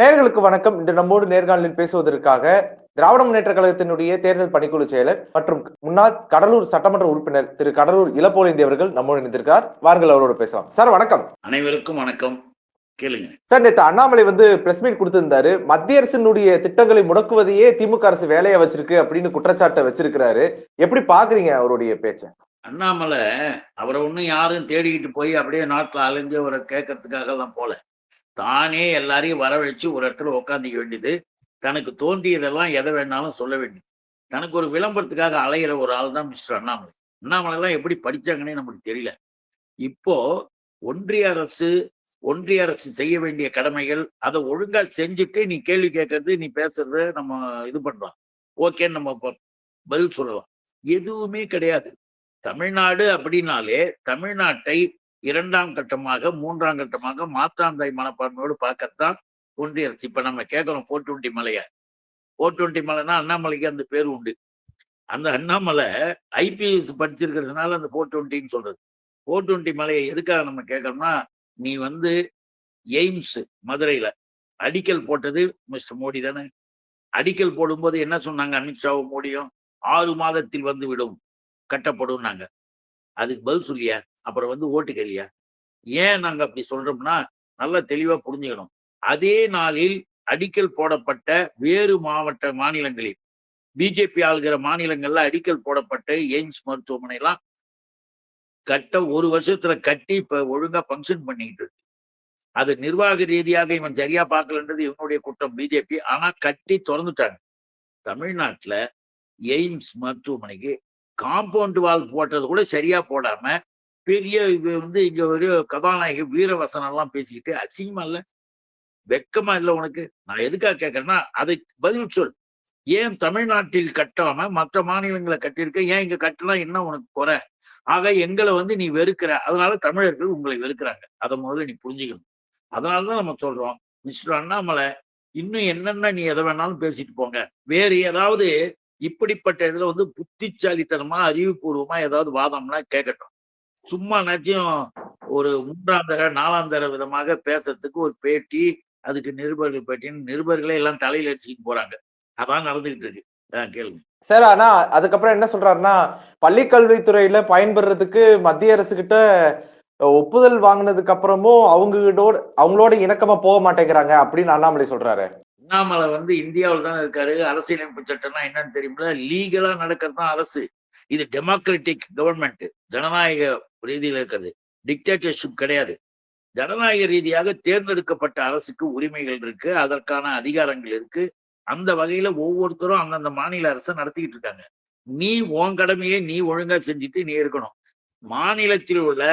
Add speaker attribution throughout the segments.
Speaker 1: நேயர்களுக்கு வணக்கம். இன்று நம்மோடு நேர்காணலில் பேசுவதற்காக திராவிட முன்னேற்ற கழகத்தினுடைய தேர்தல் பணிக்குழு செயலர் மற்றும் முன்னாள் கடலூர் சட்டமன்ற உறுப்பினர் திரு கடலூர் இளப்போலேந்தி அவர்கள் நம்மோடு இணைந்திருக்கார் வாருங்கள் அவரோடு பேசலாம். சார் வணக்கம்.
Speaker 2: அனைவருக்கும் வணக்கம். கேளுங்க.
Speaker 1: சார் நேற்று அண்ணாமலை வந்து பிரஸ் மீட் கொடுத்திருந்தாரு. மத்திய அரசினுடைய திட்டங்களை முடக்குவதையே திமுக அரசு வேலையை வச்சிருக்கு அப்படின்னு குற்றச்சாட்டை வச்சிருக்கிறாரு. எப்படி பாக்குறீங்க அவருடைய பேச்சை?
Speaker 2: அண்ணாமலை அவரை ஒன்றும் யாரும் தேடிக்கிட்டு போய் அப்படியே நாட்டில் அலைஞ்சு அவரை கேட்கறதுக்காக தான் போல. தானே எல்லாரையும் வரவழைச்சு ஒரு இடத்துல உட்காந்துக்க வேண்டியது. தனக்கு தோன்றியதெல்லாம் எதை வேணாலும் சொல்ல வேண்டியது. தனக்கு ஒரு விளம்பரத்துக்காக அலையிற ஒரு ஆள் தான் மிஸ்டர் அண்ணாமலை. அண்ணாமலைலாம் எப்படி படிச்சாங்கன்னே நமக்கு தெரியல. இப்போ ஒன்றிய அரசு ஒன்றிய அரசு செய்ய வேண்டிய கடமைகள் அதை ஒழுங்கா செஞ்சுட்டு நீ கேள்வி கேட்கறது நீ பேசுறத நம்ம இது பண்றோம். ஓகேன்னு நம்ம ப- பதில் சொல்லலாம். எதுவுமே கிடையாது. தமிழ்நாடு அப்படின்னாலே தமிழ்நாட்டை இரண்டாம் கட்டமாக மூன்றாம் கட்டமாக மாற்றாந்தாய் மனப்பான்மையோடு பார்க்கத்தான் ஒன்றிய அரசு. இப்ப நம்ம கேட்கிறோம் போர் டுவெண்ட்டி மலைய. போர் டுவெண்ட்டி மலைனா அண்ணாமலைக்கு அந்த பேர் உண்டு. அந்த அண்ணாமலை ஐபிஎஸ் படிச்சிருக்கிறதுனால அந்த போர் டுவெண்ட்டின்னு சொல்றது. போர் டுவெண்ட்டி மலையை எதுக்காக நம்ம கேட்கறோம்னா நீ வந்து எய்ம்ஸ் மதுரையில அடிக்கல் போட்டது மிஸ்டர் மோடி தானே. அடிக்கல் போடும்போது என்ன சொன்னாங்க? அமித்ஷாவும் மோடியும் ஆறு மாதத்தில் வந்து விடும் கட்டப்படும்னாங்க. அதுக்கு பதில் சொல்லியா? அப்புறம் வந்து ஓட்டு கேளியா ஏன் நாங்க அப்படி சொல்றோம்னா நல்லா தெளிவா புரிஞ்சுக்கணும். அதே நாளில் அடிக்கல் போடப்பட்ட வேறு மாவட்ட மாநிலங்களில் பிஜேபி ஆளுகிற மாநிலங்கள்ல அடிக்கல் போடப்பட்ட எய்ம்ஸ் மருத்துவமனை எல்லாம் கட்ட ஒரு வருஷத்துல கட்டி இப்ப ஒழுங்கா ஃபங்க்ஷன் பண்ணிக்கிட்டு இருக்கு. அது நிர்வாக ரீதியாக இவன் சரியா பார்க்கலன்றது இவனுடைய குற்றம் பிஜேபி ஆனா கட்டி திறந்துட்டாங்க. தமிழ்நாட்டுல எய்ம்ஸ் மருத்துவமனைக்கு காம்பவுண்ட் வால் போட்டது கூட சரியா போடாம பெரிய இது வந்து இங்க ஒரு கதாநாயகி வீரவசனம் எல்லாம் பேசிக்கிட்டு அசிங்கமா இல்ல வெக்கமா இல்ல உனக்கு. நான் எதுக்காக கேட்கறேன்னா அதுக்கு பதில் சொல். ஏன் தமிழ்நாட்டில் கட்டாம மற்ற மாநிலங்களை கட்டியிருக்க ஏன் இங்க கட்டினா என்ன உனக்கு குறை? ஆக எங்களை வந்து நீ வெறுக்கிற. அதனால தமிழர்கள் உங்களை வெறுக்கிறாங்க. அதை முதல்ல நீ புரிஞ்சுக்கணும். அதனாலதான் நம்ம சொல்றோம் மிஸ்டர் அண்ணாமலை இன்னும் என்னென்ன நீ எதை வேணாலும் பேசிட்டு போங்க. வேறு ஏதாவது இப்படிப்பட்ட இதுல வந்து புத்திசாலித்தனமா அறிவுபூர்வமா ஏதாவது வாதம்னா கேட்கட்டும். சும்மா நாச்சும் ஒரு மூன்றாம் தர நாலாம் தர விதமாக பேசுறதுக்கு ஒரு பேட்டி அதுக்கு நிருபர்கள் பேட்டின்னு நிருபர்களே எல்லாம் தலையில அடிச்சுக்கிட்டு போறாங்க. அதான் நடந்துகிட்டு இருக்கு. கேளுங்க
Speaker 1: சார் ஆனா அதுக்கப்புறம் என்ன சொல்றாருன்னா பள்ளி கல்வித்துறையில பயன்பெறதுக்கு மத்திய அரசு கிட்ட ஒப்புதல் வாங்கினதுக்கு அப்புறமும் அவங்களோட அவங்களோட இணக்கமா போக மாட்டேங்கிறாங்க அப்படின்னு அண்ணாமலை சொல்றாரு.
Speaker 2: அண்ணாமலை வந்து இந்தியாவில் தானே இருக்காரு. அரசியலமைப்பு சட்டம்னா என்னன்னு தெரியுமில லீகலா நடக்கிறது தான் அரசு. இது டெமோக்ராட்டிக் கவர்மெண்ட் ஜனநாயக ரீதியில இருக்கிறது? டிக்டேட்டர்ஷிப் கிடையாது. ஜனநாயக ரீதியாக தேர்ந்தெடுக்கப்பட்ட அரசுக்கு உரிமைகள் இருக்கு அதற்கான அதிகாரங்கள் இருக்கு. அந்த வகையில ஒவ்வொருத்தரும் அந்தந்த மாநில அரசை நடத்திக்கிட்டு இருக்காங்க. நீ உன் கடமையை நீ ஒழுங்கா செஞ்சுட்டு நீ இருக்கணும். மாநிலத்தில் உள்ள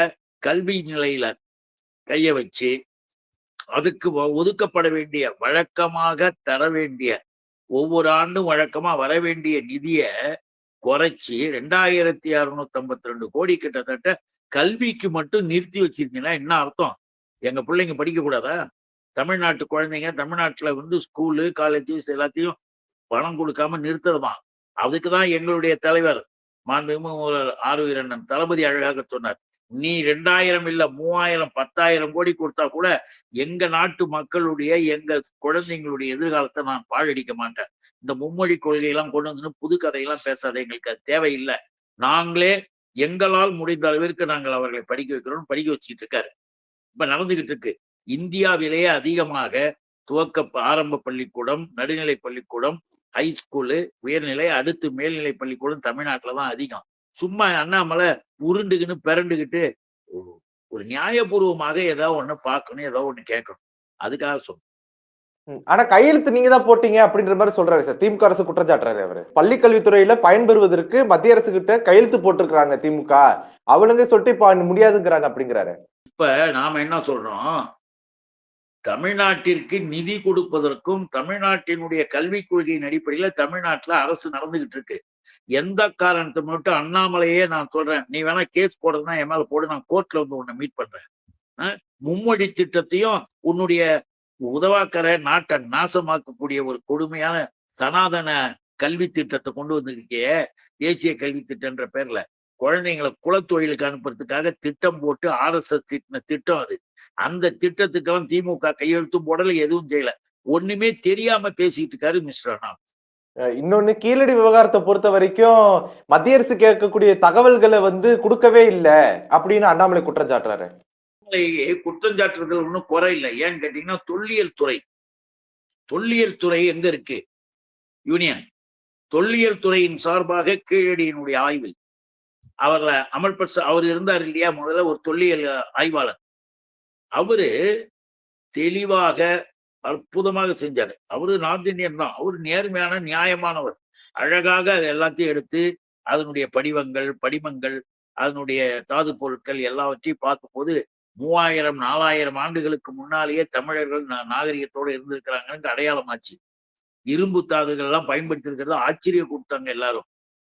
Speaker 2: கல்வி நிலையில கைய வச்சு அதுக்கு ஒதுக்கப்பட வேண்டிய வழக்கமாக தர வேண்டிய ஒவ்வொரு ஆண்டும் வழக்கமா வர வேண்டிய நிதிய குறைச்சி ரெண்டாயிரத்தி அறுநூத்தி ஐம்பத்தி ரெண்டு கோடி கிட்டத்தட்ட கல்விக்கு மட்டும் நிறுத்தி வச்சிருந்தீங்கன்னா என்ன அர்த்தம்? எங்க பிள்ளைங்க படிக்க கூடாதா? தமிழ்நாட்டு குழந்தைங்க தமிழ்நாட்டுல வந்து ஸ்கூலு காலேஜஸ் எல்லாத்தையும் பணம் கொடுக்காம நிறுத்துறதான். அதுக்கு தான் எங்களுடைய தலைவர் மாண்புமிகு ஒரு ஆறு இரண்டன் தளபதி அழகாக சொன்னார். நீ ரெண்டாயிரம் இல்ல மூவாயிரம் பத்தாயிரம் கோடி கொடுத்தா கூட எங்க நாட்டு மக்களுடைய எங்க குழந்தைங்களுடைய எதிர்காலத்தை நான் பாழடிக்க மாட்டேன். இந்த மும்மொழி கொள்கையெல்லாம் கொண்டு வந்து புது கதையெல்லாம் பேசாத எங்களுக்கு அது தேவையில்லை. நாங்களே எங்களால் முடிந்த அளவிற்கு நாங்கள் அவர்களை படிக்க வைக்கிறோம் படிக்க வச்சுக்கிட்டு இருக்காரு. இப்ப நடந்துகிட்டு இருக்கு. இந்தியாவிலேயே அதிகமாக துவக்க ஆரம்ப பள்ளிக்கூடம் நடுநிலை பள்ளிக்கூடம் ஹை ஸ்கூலு உயர்நிலை அடுத்து மேல்நிலை பள்ளிக்கூடம் தமிழ்நாட்டில் தான் அதிகம். சும்மா அண்ணாமலை உருண்டுகின்னு பிறண்டுகிட்டு ஒரு- நியாயபூர்வமாக ஏதோ ஒன்று பார்க்கணும் ஏதோ ஒன்று கேட்கணும். அதுக்காக
Speaker 1: சொல்லணும் ஆனா கையெழுத்து நீங்க தான் போட்டீங்க அப்படின்ற மாதிரி சொல்றாரு சார். திமுக அரசு குற்றச்சாட்டுறாரு அவரு. பள்ளி கல்வித்துறையில பயன்பெறுவதற்கு மத்திய அரசு கிட்ட கையெழுத்து போட்டிருக்கிறாங்க திமுக. அவளுங்க சொல்லிட்டு இப்ப முடியாதுங்கிறாங்க அப்படிங்கிறாரு.
Speaker 2: இப்ப நாம என்ன சொல்றோம்? தமிழ்நாட்டிற்கு நிதி கொடுப்பதற்கும் தமிழ்நாட்டினுடைய கல்விக் கொள்கையின் அடிப்படையில தமிழ்நாட்டுல அரசு நடந்துகிட்டு இருக்கு. எந்த காரணத்தை மட்டும் அண்ணாமலையே நான் சொல்றேன். நீ வேணா கேஸ் போடுறதுனா என் மேல போடு. நான் கோர்ட்ல வந்து உன்னை மீட் பண்றேன். மும்மொழி திட்டத்தையும் உன்னுடைய உதவாக்கரை நாட்டை நாசமாக்கக்கூடிய ஒரு கொடுமையான சனாதன கல்வி திட்டத்தை கொண்டு வந்திருக்கே தேசிய கல்வி திட்டம்ன்ற பேர்ல. குழந்தைங்களை குலத்தொழிலுக்கு அனுப்புறதுக்காக திட்டம் போட்டு ஆர்எஸ்எஸ் திட்டின திட்டம் அது. அந்த திட்டத்துக்கெல்லாம் திமுக கையெழுத்தும் போடல எதுவும் செய்யல. ஒண்ணுமே தெரியாம பேசிட்டு இருக்காரு மிஸ்டர் அண்ணா
Speaker 1: அஹ் இன்னொன்னு கீழடி விவகாரத்தை பொறுத்த வரைக்கும் மத்திய அரசு கேட்கக்கூடிய தகவல்களை வந்து கொடுக்கவே இல்லை அப்படின்னு அண்ணாமலை குற்றம் சாட்டுறாரு
Speaker 2: குற்றஞ்சாட்டுறதுல ஒன்றும் குறை இல்லை. ஏன்னு கேட்டீங்கன்னா தொல்லியல் துறை. தொல்லியல் துறை எங்க இருக்கு? யூனியன். தொல்லியல் துறையின் சார்பாக கீழடியினுடைய ஆய்வில். அவர்ல அமல்பட் அவர் இருந்தார் இல்லையா? முதல்ல ஒரு தொல்லியல் ஆய்வாளர். அவரு தெளிவாக அற்புதமாக செஞ்சாரு. அவரு நார்த் இந்தியன் தான். அவரு நேர்மையான நியாயமானவர். அழகாக அது எல்லாத்தையும் எடுத்து அதனுடைய படிவங்கள் படிமங்கள் அதனுடைய தாது பொருட்கள் எல்லாவற்றையும் பார்க்கும்போது மூவாயிரம் நாலாயிரம் ஆண்டுகளுக்கு முன்னாலேயே தமிழர்கள் நாகரிகத்தோடு நாகரிகத்தோட இருந்திருக்கிறாங்கன்னு அடையாளமாச்சு இரும்பு தாதுகள் எல்லாம் பயன்படுத்தி இருக்கிறத ஆச்சரிய கூப்பிட்டாங்க எல்லாரும்.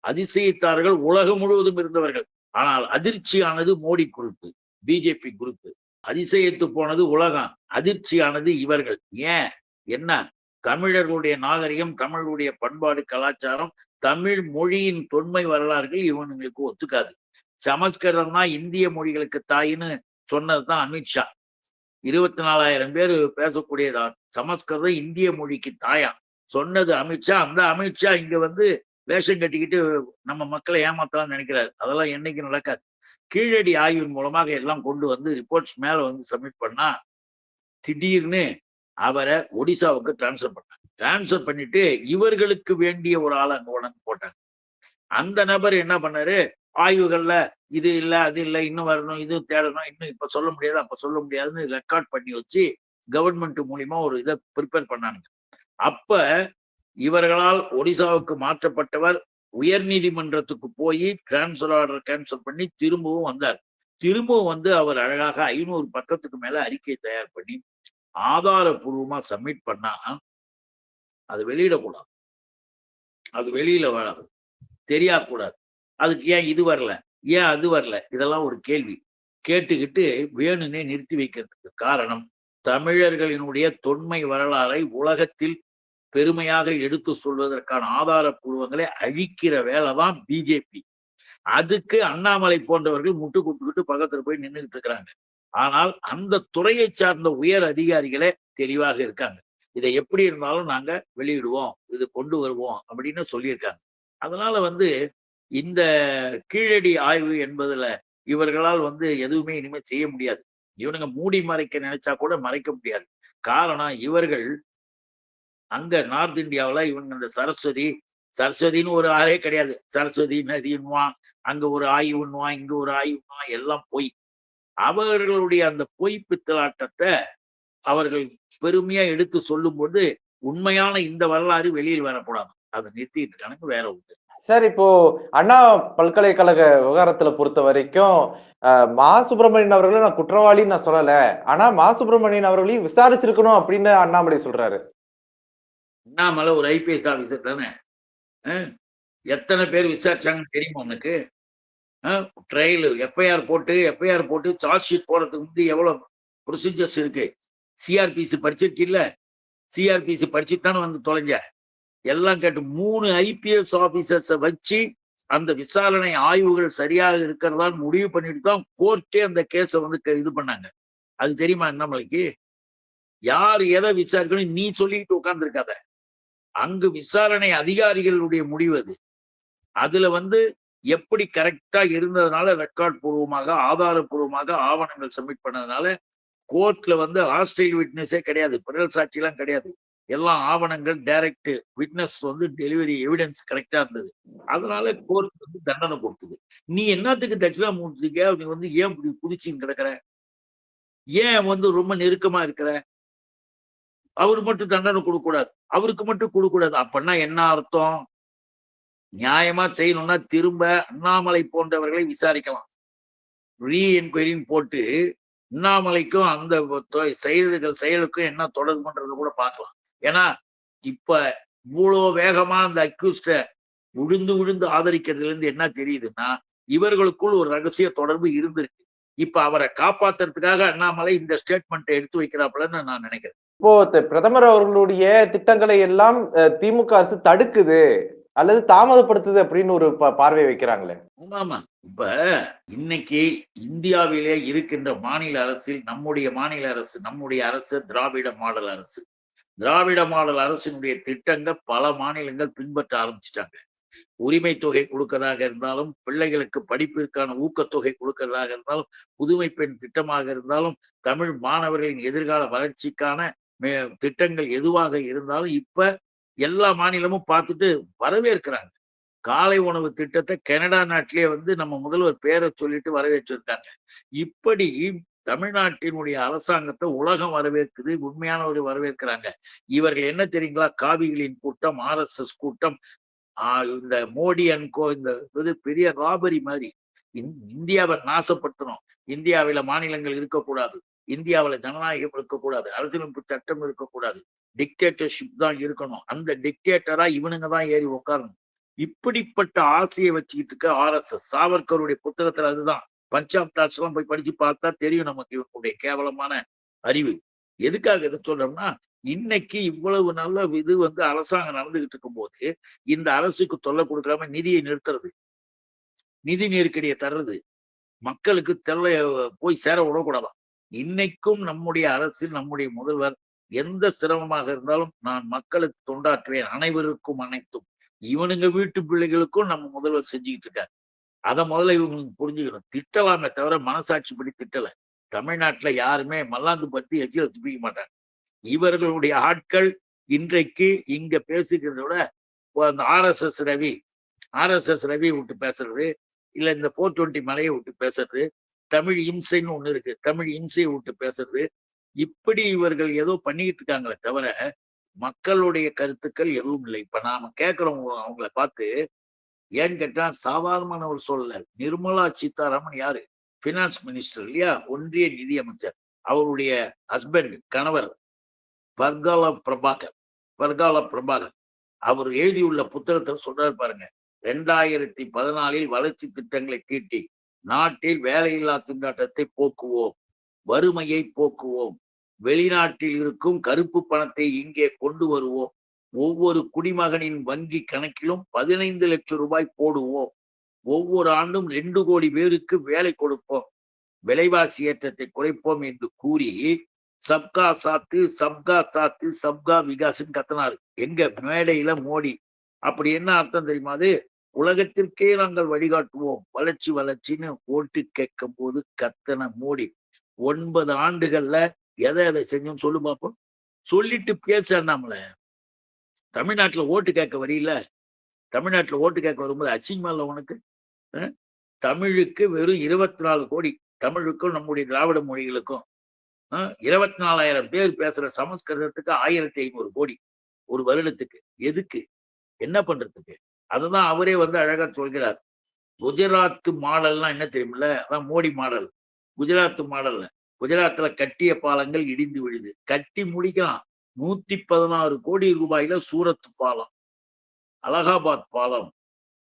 Speaker 2: அதிசயித்தார்கள் உலகம் முழுவதும் இருந்தவர்கள். ஆனால் அதிர்ச்சியானது மோடி குறிப்பு பிஜேபி குறிப்பு. அதிசயத்து போனது உலகம் அதிர்ச்சியானது இவர்கள். ஏன்? என்ன? தமிழர்களுடைய நாகரிகம் தமிழுடைய பண்பாடு கலாச்சாரம் தமிழ் மொழியின் தொன்மை வரலாறுகள் இவனுங்களுக்கு ஒத்துக்காது. சமஸ்கிருதம் தான் இந்திய மொழிகளுக்கு தாயின்னு சொன்னதுதான் அமித்ஷா இருபத்தி நாலாயிரம் பேர் பேசக்கூடியதா சமஸ்கிருதம் இந்திய மொழிக்கு தாயா. சொன்னது அமித்ஷா அந்த அமித்ஷா இங்க வந்து வேஷம் கட்டிக்கிட்டு நம்ம மக்களை ஏமாத்தலாம் நினைக்கிறாரு. அதெல்லாம் என்னைக்கு நடக்காது. கீழடி ஆய்வின் மூலமாக எல்லாம் கொண்டு வந்து ரிப்போர்ட்ஸ் மேல வந்து சப்மிட் பண்ணா திடீர்னு அவரை ஒடிசாவுக்கு டிரான்ஸ்ஃபர் பண்ணாங்க. டிரான்ஸ்ஃபர் பண்ணிட்டு இவர்களுக்கு வேண்டிய ஒரு ஆள் அங்க உடனே போட்டாங்க. அந்த நபர் என்ன பண்ணாரு? ஆய்வுகள்ல இது இல்லை அது இல்லை இன்னும் வரணும் இது தேடணும் இன்னும் இப்ப சொல்ல முடியாது அப்ப சொல்ல முடியாதுன்னு ரெக்கார்ட் பண்ணி வச்சு கவர்மெண்ட் மூலியமா ஒரு இதை ப்ரிப்பேர் பண்ணாங்க அப்ப இவர்களால் ஒடிசாவுக்கு மாற்றப்பட்டவர் உயர் நீதிமன்றத்துக்கு போய் டிரான்ஸ்ஃபர் ஆர்டர் கேன்சல் பண்ணி திரும்பவும் வந்தார். திரும்பவும் வந்து அவர் அழகாக ஐநூறு பக்கத்துக்கு மேல அறிக்கை தயார் பண்ணி ஆதாரபூர்வமா சப்மிட் பண்ணா அது வெளியிடக்கூடாது. அது வெளியில வராது. தெரியக்கூடாது. அதுக்கு ஏன் இது வரல? ஏன் அது வரல? இதெல்லாம் ஒரு கேள்வி. கேட்டுக்கிட்டு வேணும்னே நிறுத்தி வைக்கிறதுக்கு காரணம் தமிழர்களினுடைய தொன்மை வரலாறை உலகத்தில் பெருமையாக எடுத்து சொல்வதற்கான ஆதாரப்பூர்வங்களை அழிக்கிற வேலை தான் பிஜேபி அதுக்கு அண்ணாமலை போன்றவர்கள் முட்டு கொடுத்துக்கிட்டு பக்கத்துல போய் நின்றுகிட்டு இருக்கிறாங்க. ஆனால் அந்த துறையை சார்ந்த உயர் அதிகாரிகளே தெளிவாக இருக்காங்க. இதை எப்படி இருந்தாலும் நாங்க வெளியிடுவோம் இது கொண்டு வருவோம் அப்படின்னு சொல்லியிருக்காங்க. அதனால வந்து இந்த கீழடி ஆய்வு என்பதுல இவர்களால் வந்து எதுவுமே இனிமே செய்ய முடியாது. இவனுங்க மூடி மறைக்க நினைச்சா கூட மறைக்க முடியாது. காரணம் இவர்கள் அங்க நார்த் இந்தியாவுல இவங்க இந்த சரஸ்வதி சரஸ்வதின்னு ஒரு ஆறே கிடையாது. சரஸ்வதி நதின்னுவான் அங்க ஒரு ஆய்வுன்னுவான் இங்க ஒரு ஆய்வுன்னுவான் எல்லாம் பொய். அவர்களுடைய அந்த பொய் பித்தலாட்டத்தை அவர்கள் பெருமையா எடுத்து சொல்லும்போது உண்மையான இந்த வரலாறு வெளியில் வரக்கூடாது. அதை நிறுத்திட்டு இருக்கானுங்க வேற உண்டு
Speaker 1: சார் இப்போ அண்ணா பல்கலைக்கழக விவகாரத்துல பொறுத்த வரைக்கும் மா சுப்பிரமணியன் அவர்களை நான் குற்றவாளின்னு நான் சொல்லல. ஆனா மா சுப்பிரமணியன் அவர்களையும் விசாரிச்சிருக்கணும் அப்படின்னு அண்ணாமலை சொல்றாரு.
Speaker 2: அண்ணாமலை ஒரு ஐபிஎஸ் ஆபீசர் தானே? எத்தனை பேர் விசாரிச்சாங்கன்னு தெரியுமா உனக்கு? ட்ரையல் எஃப்ஐஆர் போட்டு எஃப்ஐஆர் போட்டு சார்ஜ் ஷீட் போடுறதுக்கு முந்தி எவ்வளோ ப்ரொசீஜர்ஸ் இருக்கு? சிஆர்பிசி படிச்சிருக்கில்ல? சிஆர்பிசி படிச்சுட்டு தானே வந்து தொலைஞ்ச? எல்லாம் கேட்டு மூணு ஐபிஎஸ் ஆபீசர்ஸை வச்சு அந்த விசாரணை ஆய்வுகள் சரியாக இருக்கிறதான்னு முடிவு பண்ணிட்டு தான் கோர்ட்டே அந்த கேஸை வந்து க- இது பண்ணாங்க. அது தெரியுமா அண்ணாமலைக்கு? யார் எதை விசாரிக்கணும்? நீ சொல்லிட்டு உட்கார்ந்துருக்காத. அங்கு விசாரணை அதிகாரிகளுடைய முடிவு அது. அதுல வந்து எப்படி கரெக்டா இருந்ததுனால ரெக்கார்ட் பூர்வமாக ஆதாரப்பூர்வமாக ஆவணங்கள் சப்மிட் பண்ணதுனால கோர்ட்ல வந்து ஹாஸ்டைல் விட்னஸே கிடையாது. பிறல் சாட்சியெல்லாம் கிடையாது. எல்லாம் ஆவணங்கள் டைரக்ட் விட்னஸ் வந்து டெலிவரி எவிடன்ஸ் கரெக்டா இருந்தது. அதனால கோர்ட் வந்து தண்டனை கொடுத்தது. நீ என்னத்துக்கு தட்சிணாமூர்த்திக்க நீ வந்து ஏன் இப்படி புதிச்சின்னு கிடக்குற? ஏன் வந்து ரொம்ப நெருக்கமா இருக்கிற? அவரு மட்டும் தண்டனை கொடுக்க கூடாது அவருக்கு மட்டும் கொடுக்க கூடாது அப்படின்னா என்ன அர்த்தம்? நியாயமா செய்யணும்னா திரும்ப அண்ணாமலை போன்றவர்களை விசாரிக்கலாம். ரீ என்கொயரின்னு போட்டு அண்ணாமலைக்கும் அந்த தொ- செயல்கள் செயலுக்கும் என்ன தொடர்புன்றது கூட பார்க்கலாம். ஏன்னா இப்ப இவ்வளோ வேகமா அந்த அக்யூஸ்ட விழுந்து விழுந்து ஆதரிக்கிறதுல இருந்து என்ன தெரியுதுன்னா இவர்களுக்குள் ஒரு ரகசிய தொடர்பு இருந்திருக்கு. இப்ப அவரை காப்பாத்துறதுக்காக அண்ணாமலை இந்த ஸ்டேட்மெண்ட்டை எடுத்து வைக்கிறாப்புலன்னு நான் நினைக்கிறேன்.
Speaker 1: இப்போ பிரதமர் அவர்களுடைய திட்டங்களை எல்லாம் திமுக அரசு தடுக்குது அல்லது தாமதப்படுத்துது அப்படின்னு ஒரு பார்வை வைக்கிறாங்களே.
Speaker 2: ஆமாமா இப்ப இன்னைக்கு இந்தியாவிலே இருக்கின்ற மாநில அரசில் நம்முடைய மாநில அரசு நம்முடைய அரசு திராவிட மாடல் அரசு. திராவிட மாடல் அரசினுடைய திட்டங்கள் பல மாநிலங்கள் பின்பற்ற ஆரம்பிச்சிட்டாங்க. உரிமை தொகை கொடுக்கறதாக இருந்தாலும் பிள்ளைகளுக்கு படிப்பிற்கான ஊக்கத்தொகை கொடுக்கறதாக இருந்தாலும் புதுமை பெண் திட்டமாக இருந்தாலும் தமிழ் மாணவர்களின் எதிர்கால வளர்ச்சிக்கான மே- திட்டங்கள் எதுவாக இருந்தாலும் இப்ப எல்லா மாநிலமும் பார்த்துட்டு வரவேற்கிறாங்க. காலை உணவு திட்டத்தை கனடா நாட்டிலே வந்து நம்ம முதல்வர் பேரை சொல்லிட்டு வரவேற்றிருக்காங்க. இப்படி தமிழ்நாட்டினுடைய அரசாங்கத்தை உலகம் வரவேற்குது உண்மையானவர்கள் வரவேற்கிறாங்க. இவர்கள் என்ன தெரியுங்களா? காவிகளின் கூட்டம் ஆர்எஸ்எஸ் கூட்டம் ஆஹ் இந்த மோடி அன்கோ கோ இந்த இது பெரிய ராபரி மாதிரி. இந்- இந்தியாவை நாசப்படுத்தணும். இந்தியாவில மாநிலங்கள் இருக்கக்கூடாது. இந்தியாவில ஜனநாயகம் இருக்கக்கூடாது. அரசியலமைப்பு சட்டம் இருக்கக்கூடாது. டிக்டேட்டர்ஷிப் தான் இருக்கணும். அந்த டிக்டேட்டரா இவனுங்க தான் ஏறி உட்காரணும் இப்படிப்பட்ட ஆசையை வச்சுக்கிட்டு இருக்க ஆர்எஸ்எஸ் சாவர்கருடைய புத்தகத்துல அதுதான். பஞ்சாப் தாட்ஸ் எல்லாம் போய் படிச்சு பார்த்தா தெரியும் நமக்கு இவனுடைய கேவலமான அறிவு. எதுக்காக இதை சொல்றோம்னா இன்னைக்கு இவ்வளவு நல்ல இது வந்து அரசாங்கம் நடந்துகிட்டு இருக்கும்போது இந்த அரசுக்கு தொல்லை கொடுக்காம நிதியை நிறுத்துறது. நிதி நெருக்கடியை தர்றது. மக்களுக்கு தெல்ல போய் சேர விடக்கூடாதான். இன்னைக்கும் நம்முடைய அரசில் நம்முடைய முதல்வர் எந்த சிரமமாக இருந்தாலும் நான் மக்களுக்கு தொண்டாற்றுவேன். அனைவருக்கும் அனைத்தும். இவனுங்க வீட்டு பிள்ளைகளுக்கும் நம்ம முதல்வர் செஞ்சுக்கிட்டு இருக்காரு. அதை முதல்ல இவங்களுக்கு புரிஞ்சுக்கணும். திட்டலாமே தவிர மனசாட்சிப்படி திட்டலை. தமிழ்நாட்டுல யாருமே மல்லாந்து பத்தி எச்சில துப்பிக்க மாட்டாங்க. இவர்களுடைய ஆட்கள் இன்றைக்கு இங்க பேசுகிறத விட அந்த ஆர்எஸ்எஸ் ரவி ஆர்எஸ்எஸ் ரவி விட்டு பேசுறது இல்ல இந்த ஃபோர் டுவெண்ட்டி மலையை விட்டு பேசுறது தமிழ் இம்சைன்னு ஒன்று இருக்கு. தமிழ் இம்சையை விட்டு பேசுறது இப்படி இவர்கள் ஏதோ பண்ணிக்கிட்டு இருக்காங்களே தவிர மக்களுடைய கருத்துக்கள் எதுவும் இல்லை. இப்ப நாம கேட்கிறோம் அவங்கள பார்த்து ஏன்னு கேட்டா சாதாரணமான ஒரு சொல்லல. நிர்மலா சீதாராமன் யாரு? பினான்ஸ் மினிஸ்டர் இல்லையா? ஒன்றிய நிதியமைச்சர். அவருடைய ஹஸ்பண்ட் கணவர் பர்கால பிரபாகர். பர்கால பிரபாகர். அவர் எழுதியுள்ள புத்தகத்தை சொல்றாரு பாருங்க ரெண்டாயிரத்தி பதினாலில் வளர்ச்சி திட்டங்களை தீட்டி நாட்டில் வேலையில்லா திண்டாட்டத்தை போக்குவோம். வறுமையை போக்குவோம். வெளிநாட்டில் இருக்கும் கருப்பு பணத்தை இங்கே கொண்டு வருவோம். ஒவ்வொரு குடிமகனின் வங்கி கணக்கிலும் பதினைந்து லட்சம் ரூபாய் போடுவோம். ஒவ்வொரு ஆண்டும் ரெண்டு கோடி பேருக்கு வேலை கொடுப்போம். விலைவாசி ஏற்றத்தை குறைப்போம் என்று கூறி சப்கா சாத்து சப்கா சாத்து சப்கா விகாஸ்ன்னு கத்தனாரு. எங்க மேடையில மோடி. அப்படி என்ன அர்த்தம் தெரியுமா அது? உலகத்திற்கே நாங்கள் வழிகாட்டுவோம். வளர்ச்சி வளர்ச்சின்னு ஓட்டு கேட்கும் போது கத்தன மோடி. ஒன்பது ஆண்டுகள்ல எதை எதை செஞ்சோம் சொல்லு பார்ப்போம் சொல்லிட்டு பேசாமல தமிழ்நாட்டில் ஓட்டு கேட்க வரியில தமிழ்நாட்டில் ஓட்டு கேட்க வரும்போது அசிங்கமா இல்லை உனக்கு? தமிழுக்கு வெறும் இருபத்தி நாலு கோடி. தமிழுக்கும் நம்முடைய திராவிட மொழிகளுக்கும் இருபத்தி நாலாயிரம் பேர் பேசுற சமஸ்கிருதத்துக்கு ஆயிரத்தி ஐநூறு கோடி ஒரு வருடத்துக்கு. எதுக்கு? என்ன பண்றதுக்கு? அதுதான் அவரே வந்து அழகா சொல்கிறார். குஜராத் மாடல்னா என்ன தெரியுமில்ல? அதான் மோடி மாடல். குஜராத் மாடல்ல குஜராத்ல கட்டிய பாலங்கள் இடிந்து விழுது. கட்டி முடிக்கலாம். நூத்தி பதினாறு கோடி ரூபாயில சூரத் பாலம் அலகாபாத் பாலம்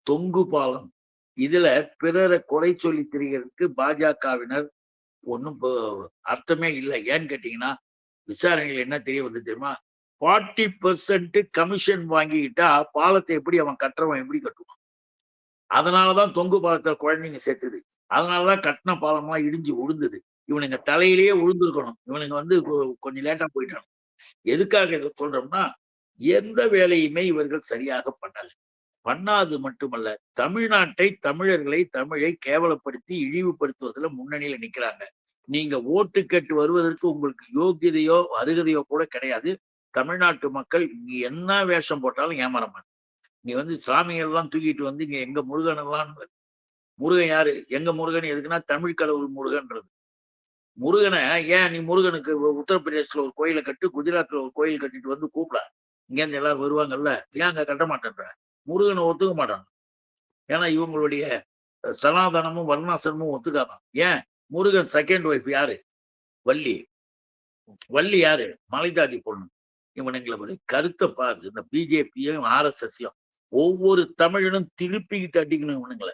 Speaker 2: தொங்கு பாலம். இதுல பிறரை குறை சொல்லி திரிகிறதுக்கு பாஜகவினர் ஒன்றும் அர்த்தமே இல்லை. ஏன்னு கேட்டீங்கன்னா விசாரணைகள் என்ன தெரிய வந்து தெரியுமா? ஃபார்ட்டி பெர்சன்ட் கமிஷன் வாங்கிக்கிட்டா பாலத்தை எப்படி அவன் கட்டுறவன் எப்படி கட்டுவான்? அதனாலதான் தொங்கு பாலத்துல குழந்தைங்க சேர்த்துது. அதனாலதான் கட்டின பாலமா இடிஞ்சு விழுந்தது இவனுங்க தலையிலேயே உழுந்துருக்கணும். இவனுங்க வந்து கொ- கொஞ்சம் லேட்டா போயிட்டான் எதுக்காக இதை சொல்றோம்னா எந்த வேலையுமே இவர்கள் சரியாக பண்ணல. பண்ணாது மட்டுமல்ல தமிழ்நாட்டை தமிழர்களை தமிழை கேவலப்படுத்தி இழிவுபடுத்துவதில் முன்னணியில நிக்கிறாங்க. நீங்க ஓட்டு கேட்டு வருவதற்கு உங்களுக்கு யோகியதையோ அருகதையோ கூட கிடையாது. தமிழ்நாட்டு மக்கள் நீ என்ன வேஷம் போட்டாலும் ஏமாற நீ வந்து சாமியெல்லாம் தூக்கிட்டு வந்து இங்க எங்க முருகன் எல்லாம் முருகன் யாரு? எங்க முருகன் எதுக்குன்னா தமிழ் கடவுள் முருகன்றது. முருகனை ஏன் நீ முருகனுக்கு உத்தரப்பிரதேசத்துல ஒரு கோயிலை கட்டு குஜராத்ல ஒரு கோயில் கட்டிட்டு வந்து கூப்பிட? இங்க இருந்து எல்லாரும் வருவாங்கல்ல? ஏன் அங்க கட்ட மாட்டேன்ற? முருகனை ஒத்துக்க மாட்டாங்க ஏன்னா இவங்களுடைய சனாதனமும் வர்ணாசனமும் ஒத்துக்காதான். ஏன்? முருகன் செகண்ட் ஒய்ஃப் யாரு? வள்ளி. வள்ளி யாரு? மலைதாதி பொண்ணு. இவனுங்களை ஒரு கருத்தை பாரு இந்த பிஜேபியும் ஆர்எஸ்எஸ்ஸையும் ஒவ்வொரு தமிழனும் திருப்பிக்கிட்டு அடிக்கணும் இவனுங்களை.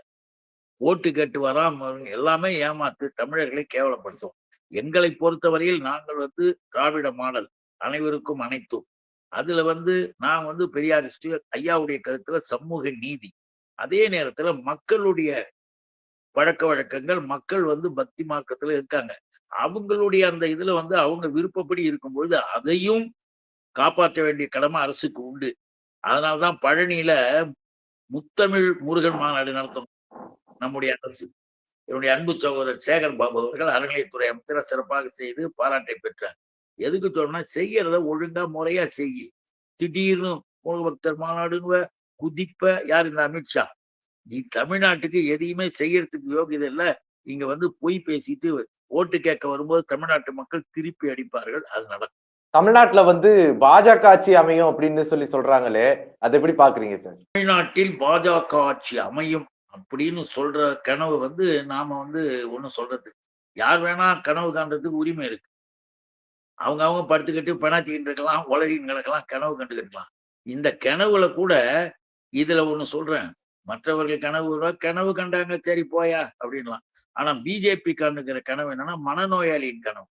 Speaker 2: ஓட்டு கேட்டு வராம எல்லாமே ஏமாத்து தமிழர்களை கேவலப்படுத்தும் எங்களை பொறுத்தவரையில் நாங்கள் வந்து திராவிட மாடல் அனைவருக்கும் அனைத்தும். அதுல வந்து நான் வந்து பெரியாரிஸ்ட் ஐயாவுடைய கருத்துல சமூக நீதி. அதே நேரத்துல மக்களுடைய பழக்க வழக்கங்கள் மக்கள் வந்து பக்தி மார்க்கத்துல இருக்காங்க. அவங்களுடைய அந்த இதுல வந்து அவங்க விருப்பப்படி இருக்கும்பொழுது அதையும் காப்பாற்ற வேண்டிய கடமை அரசுக்கு உண்டு. அதனால்தான் பழனியில முத்தமிழ் முருகன் மாநாடு நடத்தணும் நம்முடைய அரசு. என்னுடைய அன்பு சகோதரர் சேகர் பாபு அவர்கள் அறநிலையத்துறை அமைச்சரை சிறப்பாக செய்து பாராட்டை பெற்றார். எதுக்கு சொல்லணும்னா செய்யறத ஒழுங்கா முறையா செய்யி திடீர்னு முருகபக்தர் மாநாடுன்னு குதிப்ப யார் இந்த அமித்ஷா? நீ தமிழ்நாட்டுக்கு எதையுமே செய்யறதுக்கு யோகியதை இல்ல. இங்க வந்து பொய் பேசிட்டு ஓட்டு கேட்க வரும்போது தமிழ்நாட்டு மக்கள் திருப்பி அடிப்பார்கள். அது நடக்கும்.
Speaker 1: தமிழ்நாட்டுல வந்து பாஜக ஆட்சி அமையும் அப்படின்னு சொல்லி சொல்றாங்களே அதை எப்படி பாக்குறீங்க சார்?
Speaker 2: தமிழ்நாட்டில் பாஜக ஆட்சி அமையும். அப்படின்னு சொல்ற கனவு வந்து நாம வந்து ஒன்றும் சொல்றது யார் வேணா கனவு காண்றதுக்கு உரிமை இருக்கு. அவங்க அவங்க படுத்துக்கிட்டு பிணாத்திக்கிட்டு இருக்கலாம் உலகின் கிடக்கலாம் கனவு கண்டுக்கிட்டு இந்த கனவுல கூட இதுல ஒண்ணு சொல்றேன். மற்றவர்கள் கனவு கனவு கண்டாங்க சரி போயா அப்படின்லாம். ஆனா பிஜேபி கண்டுக்கிற கனவு என்னன்னா மனநோயாளியின் கனவு.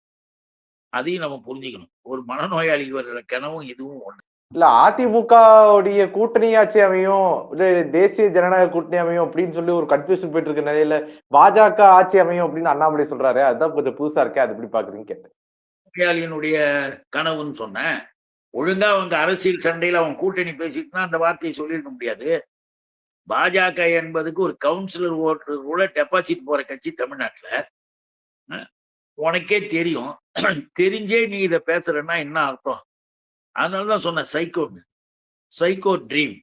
Speaker 2: அதையும் நம்ம புரிஞ்சுக்கணும். ஒரு மனநோயாளி வர்ற கனவும் இதுவும் ஒண்ணு.
Speaker 1: இல்ல அதிமுகவுடைய கூட்டணி ஆட்சி அமையும் இல்ல தேசிய ஜனநாயக கூட்டணி அமையும் அப்படின்னு சொல்லி ஒரு கன்ஃபியூஷன் போயிட்டு இருக்க நிலையில பாஜக ஆட்சி அமையும் அப்படின்னு அண்ணாமலை சொல்றாரு அதுதான் கொஞ்சம் புதுசா இருக்கே அது எப்படி பாக்குறீங்க கேட்டேன்.
Speaker 2: நோயாளியினுடைய கனவுன்னு சொன்னேன். ஒழுங்கா அவங்க அரசியல் சண்டையில அவன் கூட்டணி பேசிட்டுனா அந்த வார்த்தையை சொல்லியிருக்க முடியாது. பாஜக என்பதுக்கு ஒரு கவுன்சிலர் ஓட்டு கூட டெபாசிட் போற கட்சி தமிழ்நாட்டுல. உனக்கே தெரியும். தெரிஞ்சே நீ இதை பேசுறன்னா என்ன அர்த்தம்? அதனாலதான் சொன்ன சைக்கோ சைக்கோ ட்ரீம்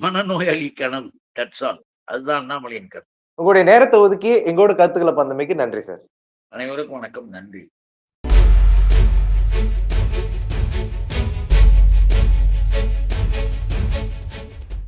Speaker 2: மனநோயாளி கனவு. தட்ஸ் ஆல் அதுதான் அண்ணாமலையின் கனவு.
Speaker 1: உங்களுடைய நேரத்தை ஒதுக்கி எங்களோட கருத்துக்களை பந்தமைக்கு நன்றி சார்.
Speaker 2: அனைவருக்கும் வணக்கம். நன்றி.